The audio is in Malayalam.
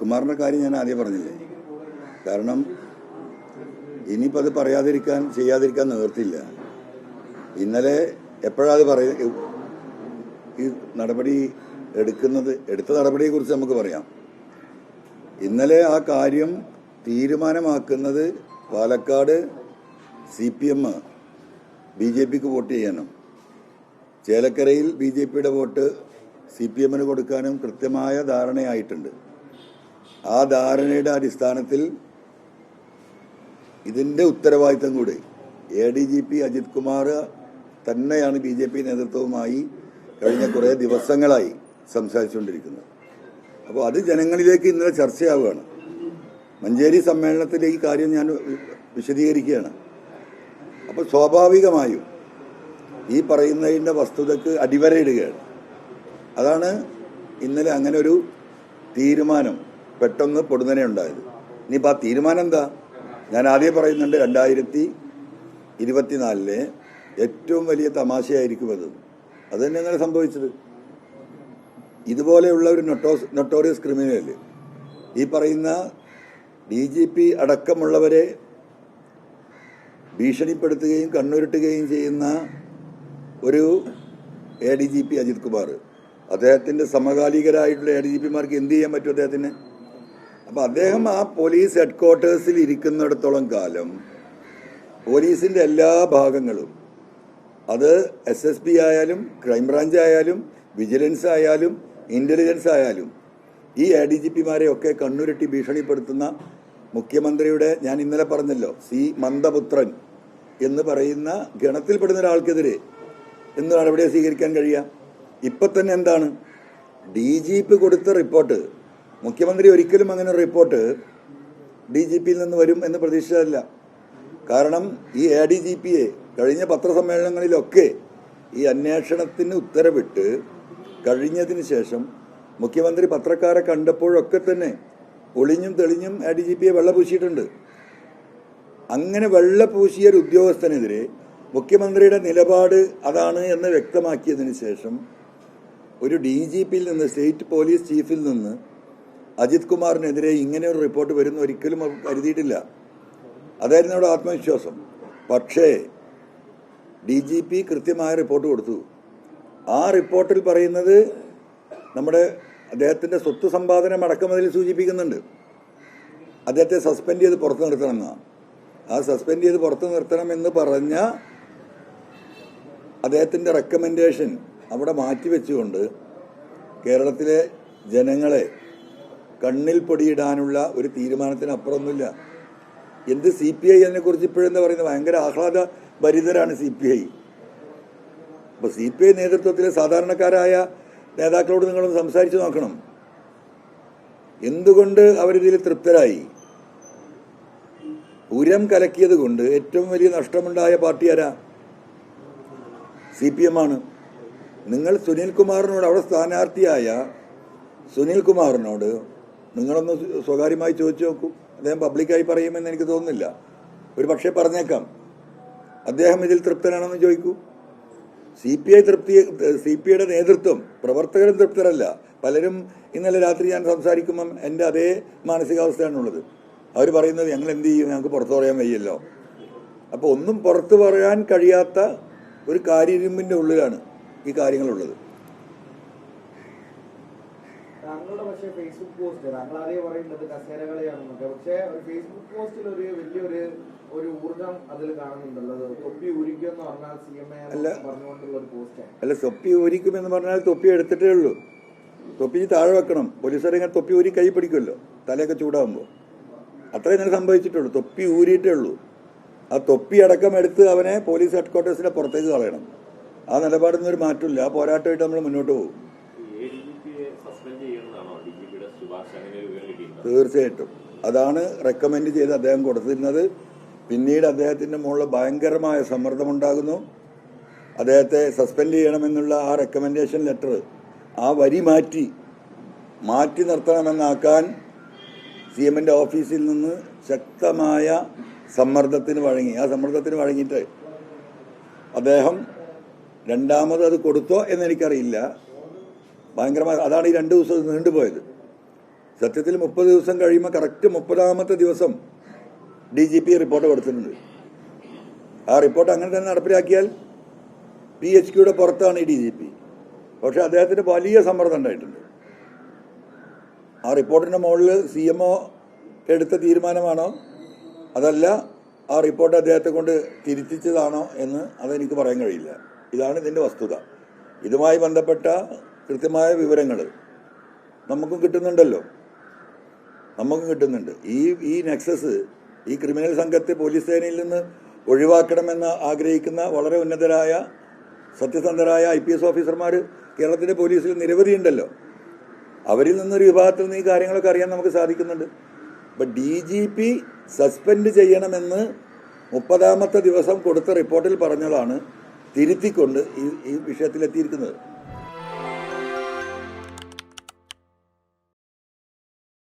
കുമാറിന്റെ കാര്യം ഞാൻ ആദ്യം പറഞ്ഞില്ലേ? കാരണം ഇനിയിപ്പോൾ അത് പറയാതിരിക്കാൻ ചെയ്യാതിരിക്കാൻ നിവർത്തില്ല ഇന്നലെ എപ്പോഴാണ് പറയ ഈ നടപടി എടുക്കുന്നത് എടുത്ത നടപടിയെക്കുറിച്ച് നമുക്ക് പറയാം. ഇന്നലെ ആ കാര്യം തീരുമാനമാക്കുന്നത് Palakkad C P M B J പിക്ക് വോട്ട് ചെയ്യണം. ചേലക്കരയിൽ ബി ജെ പിയുടെ വോട്ട് സി പി എമ്മിന് കൊടുക്കാനും കൃത്യമായ ധാരണയായിട്ടുണ്ട്. ആ ധാരണയുടെ അടിസ്ഥാനത്തിൽ ഇതിന്റെ ഉത്തരവാദിത്തം കൂടെ. A D G P Ajith Kumar തന്നെയാണ് ബി ജെ പി നേതൃത്വവുമായി കഴിഞ്ഞ കുറേ ദിവസങ്ങളായി സംസാരിച്ചുകൊണ്ടിരിക്കുന്നത്. അപ്പോൾ അത് ജനങ്ങളിലേക്ക് ഇന്നലെ ചർച്ചയാവുകയാണ്. മഞ്ചേരി സമ്മേളനത്തിൽ ഈ കാര്യം ഞാൻ വിശദീകരിക്കുകയാണ്. അപ്പോൾ സ്വാഭാവികമായും ഈ പറയുന്നതിന്റെ വസ്തുതക്ക് അടിവരയിടുകയാണ്. അതാണ് ഇന്നലെ അങ്ങനെ ഒരു തീരുമാനം പെട്ടെന്ന് പൊടുന്നനെ ഉണ്ടായത്. ഇനിയിപ്പോൾ ആ തീരുമാനം എന്താ? ഞാൻ ആദ്യം പറയുന്നുണ്ട് രണ്ടായിരത്തി ഇരുപത്തിനാലിലെ ഏറ്റവും വലിയ തമാശയായിരിക്കും അത്. അത് തന്നെ അങ്ങനെ സംഭവിച്ചത്. ഇതുപോലെയുള്ള ഒരു നൊട്ടോസ് നൊട്ടോറിയസ് ക്രിമിനൽ ഈ പറയുന്ന ഡി ജി പി അടക്കമുള്ളവരെ ഭീഷണിപ്പെടുത്തുകയും കണ്ണുരുട്ടുകയും ചെയ്യുന്ന ഒരു A D G P Ajith Kumar. അദ്ദേഹത്തിന്റെ സമകാലികരായിട്ടുള്ള എ ഡി ജി പിമാർക്ക് എന്ത് ചെയ്യാൻ പറ്റും അദ്ദേഹത്തിന്? അപ്പൊ അദ്ദേഹം ആ പോലീസ് ഹെഡ്ക്വാർട്ടേഴ്സിൽ ഇരിക്കുന്നിടത്തോളം കാലം പോലീസിന്റെ എല്ലാ ഭാഗങ്ങളും അത് എസ് എസ് പി ആയാലും ക്രൈംബ്രാഞ്ച് ആയാലും വിജിലൻസ് ആയാലും ഇന്റലിജൻസ് ആയാലും ഈ എ ഡി ജി പിമാരെ ഒക്കെ കണ്ണുരുട്ടി ഭീഷണിപ്പെടുത്തുന്ന മുഖ്യമന്ത്രിയുടെ ഞാൻ ഇന്നലെ പറഞ്ഞല്ലോ സി മന്ദപുത്രൻ എന്ന് പറയുന്ന ഗണത്തിൽപ്പെടുന്ന ഒരാൾക്കെതിരെ എന്ന് നടപടിയെ സ്വീകരിക്കാൻ കഴിയാം ഇപ്പൊ തന്നെ എന്താണ്? ഡി ജി പി കൊടുത്ത റിപ്പോർട്ട് മുഖ്യമന്ത്രി ഒരിക്കലും അങ്ങനെ ഒരു റിപ്പോർട്ട് ഡി ജി പിയിൽ നിന്ന് വരും എന്ന് പ്രതീക്ഷിച്ചതല്ല. കാരണം ഈ എ ഡി ജി പിയെ കഴിഞ്ഞ പത്രസമ്മേളനങ്ങളിലൊക്കെ ഈ അന്വേഷണത്തിന് ഉത്തരവിട്ട് കഴിഞ്ഞതിന് ശേഷം മുഖ്യമന്ത്രി പത്രക്കാരെ കണ്ടപ്പോഴൊക്കെ തന്നെ ഒളിഞ്ഞും തെളിഞ്ഞും എ ഡി ജി പിയെ വെള്ളപൂശിയിട്ടുണ്ട്. അങ്ങനെ വെള്ളപൂശിയ ഒരു ഉദ്യോഗസ്ഥനെതിരെ മുഖ്യമന്ത്രിയുടെ നിലപാട് അതാണ് എന്ന് വ്യക്തമാക്കിയതിന് ശേഷം ഒരു ഡി ജി പിയിൽ നിന്ന് സ്റ്റേറ്റ് പോലീസ് ചീഫിൽ നിന്ന് അജിത് കുമാറിനെതിരെ ഇങ്ങനെ ഒരു റിപ്പോർട്ട് വരുന്ന ഒരിക്കലും കരുതിയിട്ടില്ല. അതായിരുന്നു അവിടെ ആത്മവിശ്വാസം. പക്ഷേ ഡി ജി പി കൃത്യമായ റിപ്പോർട്ട് കൊടുത്തു. ആ റിപ്പോർട്ടിൽ പറയുന്നത് നമ്മുടെ അദ്ദേഹത്തിന്റെ സ്വത്ത് സമ്പാദനം അടക്കം അതിൽ സൂചിപ്പിക്കുന്നുണ്ട്. അദ്ദേഹത്തെ സസ്പെൻഡ് ചെയ്ത് പുറത്തു നിർത്തണമെന്നാണ് ആ സസ്പെൻഡ് ചെയ്ത് പുറത്തു നിർത്തണമെന്ന് പറഞ്ഞ അദ്ദേഹത്തിന്റെ റെക്കമെൻഡേഷൻ അവിടെ മാറ്റിവെച്ചുകൊണ്ട് കേരളത്തിലെ ജനങ്ങളെ കണ്ണിൽ പൊടിയിടാനുള്ള ഒരു തീരുമാനത്തിനപ്പുറമൊന്നുമില്ല എന്ത് സി പി ഐ അതിനെ കുറിച്ച് ഇപ്പോഴെന്താ പറയുന്നത്? ഭയങ്കര ആഹ്ലാദ ഭരിതരാണ് സി പി ഐ. അപ്പൊ സി പി ഐ നേതൃത്വത്തിലെ സാധാരണക്കാരായ നേതാക്കളോട് നിങ്ങളൊന്ന് സംസാരിച്ചു നോക്കണം. എന്തുകൊണ്ട് അവരിതിൽ തൃപ്തരായി? ഉരം കലക്കിയത് കൊണ്ട് ഏറ്റവും വലിയ നഷ്ടമുണ്ടായ പാർട്ടി ആരാ? സി പി എം ആണ്. നിങ്ങൾ സുനിൽ കുമാറിനോട് അവിടെ സ്ഥാനാർത്ഥിയായ സുനിൽ കുമാറിനോട് നിങ്ങളൊന്ന് സ്വകാര്യമായി ചോദിച്ചു നോക്കൂ. അദ്ദേഹം പബ്ലിക്കായി പറയുമെന്ന് എനിക്ക് തോന്നുന്നില്ല. ഒരു പക്ഷേ പറഞ്ഞേക്കാം. അദ്ദേഹം ഇതിൽ തൃപ്തനാണെന്ന് ചോദിക്കൂ. സി പി ഐ തൃപ്തി സി പി ഐയുടെ നേതൃത്വം പ്രവർത്തകരും തൃപ്തരല്ല. പലരും ഇന്നലെ രാത്രി ഞാൻ സംസാരിക്കുമ്പം എന്റെ അതേ മാനസികാവസ്ഥയാണ് ഉള്ളത് അവർ പറയുന്നത് ഞങ്ങൾ എന്ത് ചെയ്യും? ഞങ്ങൾക്ക് പുറത്തു പറയാൻ വയ്യല്ലോ. അപ്പോൾ ഒന്നും പുറത്തു പറയാൻ കഴിയാത്ത ഒരു കാര്യരുമ്പിന്റെ ഉള്ളിലാണ് ഈ കാര്യങ്ങളുള്ളത്. താങ്കളുടെ പക്ഷേ ഫേസ്ബുക്ക് പോസ്റ്റ് താങ്കൾ ആദ്യം പറയുന്നത് കസേരകളെയാണെന്നൊക്കെ പക്ഷേ ഒരു ഫേസ്ബുക്ക് പോസ്റ്റിൽ ഒരു വലിയൊരു ഒരു ഊർജം അതിൽ കാണുന്നുണ്ടല്ലോ. തൊപ്പി ഊരിക്കുമെന്ന് പറഞ്ഞാൽ സി എം. എ പറഞ്ഞുകൊണ്ടുള്ള ഒരു പോസ്റ്റാണ് അല്ല തൊപ്പി ഊരിക്കുമെന്ന് പറഞ്ഞാൽ തൊപ്പി എടുത്തിട്ടേ ഉള്ളൂ. തൊപ്പി താഴെ വെക്കണം. പോലീസുകാരെ ഇങ്ങനെ തൊപ്പി ഊരി കൈ പിടിക്കുമല്ലോ. തലയൊക്കെ ചൂടാകുമ്പോൾ അത്രയും ഇങ്ങനെ സംഭവിച്ചിട്ടുള്ളൂ. തൊപ്പി ഊരിയിട്ടേ ഉള്ളൂ. ആ തൊപ്പി അടക്കം എടുത്ത് അവനെ പോലീസ് ഹെഡ്ക്വാർട്ടേഴ്സിന്റെ പുറത്തേക്ക് കളയണം. ആ നിലപാടൊന്നും ഒരു മാറ്റമില്ല. ആ പോരാട്ടമായിട്ട് നമ്മൾ മുന്നോട്ട് പോകും എ ഡി ജി പിയെ സസ്പെൻഡ് ചെയ്യണമെന്നാണോ ഡി ജി പിയുടെ ശുപാർശ അങ്ങനെ ഒരു വിവരം കിട്ടിയിട്ടുണ്ടോ തീർച്ചയായിട്ടും. അതാണ് റെക്കമെൻഡ് ചെയ്ത് അദ്ദേഹം കൊടുത്തിരുന്നത്. പിന്നീട് അദ്ദേഹത്തിന്റെ മുകളിൽ ഭയങ്കരമായ സമ്മർദ്ദമുണ്ടാകുന്നു അദ്ദേഹത്തെ സസ്പെൻഡ് ചെയ്യണമെന്നുള്ള ആ റെക്കമെൻഡേഷൻ ലെറ്റർ ആ വരി മാറ്റി മാറ്റി നിർത്തണമെന്നാക്കാൻ സി എമ്മിന്റെ ഓഫീസിൽ നിന്ന് ശക്തമായ സമ്മർദ്ദത്തിന് വഴങ്ങി. ആ സമ്മർദ്ദത്തിന് വഴങ്ങിയിട്ട് അദ്ദേഹം രണ്ടാമത് അത് കൊടുത്തോ എന്നെനിക്കറിയില്ല ഭയങ്കരമായ അതാണ് ഈ രണ്ട് ദിവസം നീണ്ടുപോയത്. സത്യത്തിൽ മുപ്പത് ദിവസം കഴിയുമ്പോൾ കറക്റ്റ് മുപ്പതാമത്തെ ദിവസം ഡി ജി പി റിപ്പോർട്ട് കൊടുത്തിട്ടുണ്ട്. ആ റിപ്പോർട്ട് അങ്ങനെ തന്നെ നടപ്പിലാക്കിയാൽ പി എച്ച് ക്യൂടെ പുറത്താണ് ഈ ഡി ജി പി. പക്ഷേ അദ്ദേഹത്തിന് വലിയ സമ്മർദ്ദം ഉണ്ടായിട്ടുണ്ട്. ആ റിപ്പോർട്ടിന്റെ മുകളിൽ സി എം ഒ എടുത്ത തീരുമാനമാണോ? അതല്ല ആ റിപ്പോർട്ട് അദ്ദേഹത്തെ കൊണ്ട് തിരുത്തിച്ചതാണോ എന്ന് അതെനിക്ക് പറയാൻ കഴിയില്ല. ഇതാണ് ഇതിന്റെ വസ്തുത. ഇതുമായി ബന്ധപ്പെട്ട കൃത്യമായ വിവരങ്ങൾ നമുക്കും കിട്ടുന്നുണ്ടല്ലോ. നമുക്കും കിട്ടുന്നുണ്ട്. ഈ ഈ നെക്സസ് ഈ ക്രിമിനൽ സംഘത്തെ പോലീസ് സേനയിൽ നിന്ന് ഒഴിവാക്കണമെന്ന് ആഗ്രഹിക്കുന്ന വളരെ ഉന്നതരായ സത്യസന്ധരായ ഐ പി എസ് ഓഫീസർമാർ കേരളത്തിന്റെ പോലീസിൽ നിരവധി ഉണ്ടല്ലോ അവരിൽ നിന്നൊരു വിഭാഗത്തിൽ നിന്ന് ഈ കാര്യങ്ങളൊക്കെ അറിയാൻ നമുക്ക് സാധിക്കുന്നുണ്ട്. അപ്പം ഡി ജി പി സസ്പെൻഡ് ചെയ്യണമെന്ന് മുപ്പതാമത്തെ ദിവസം കൊടുത്ത റിപ്പോർട്ടിൽ പറഞ്ഞതാണ് തിരുത്തിക്കൊണ്ട് ഈ ഈ വിഷയത്തിലെത്തിയിരിക്കുന്നത്.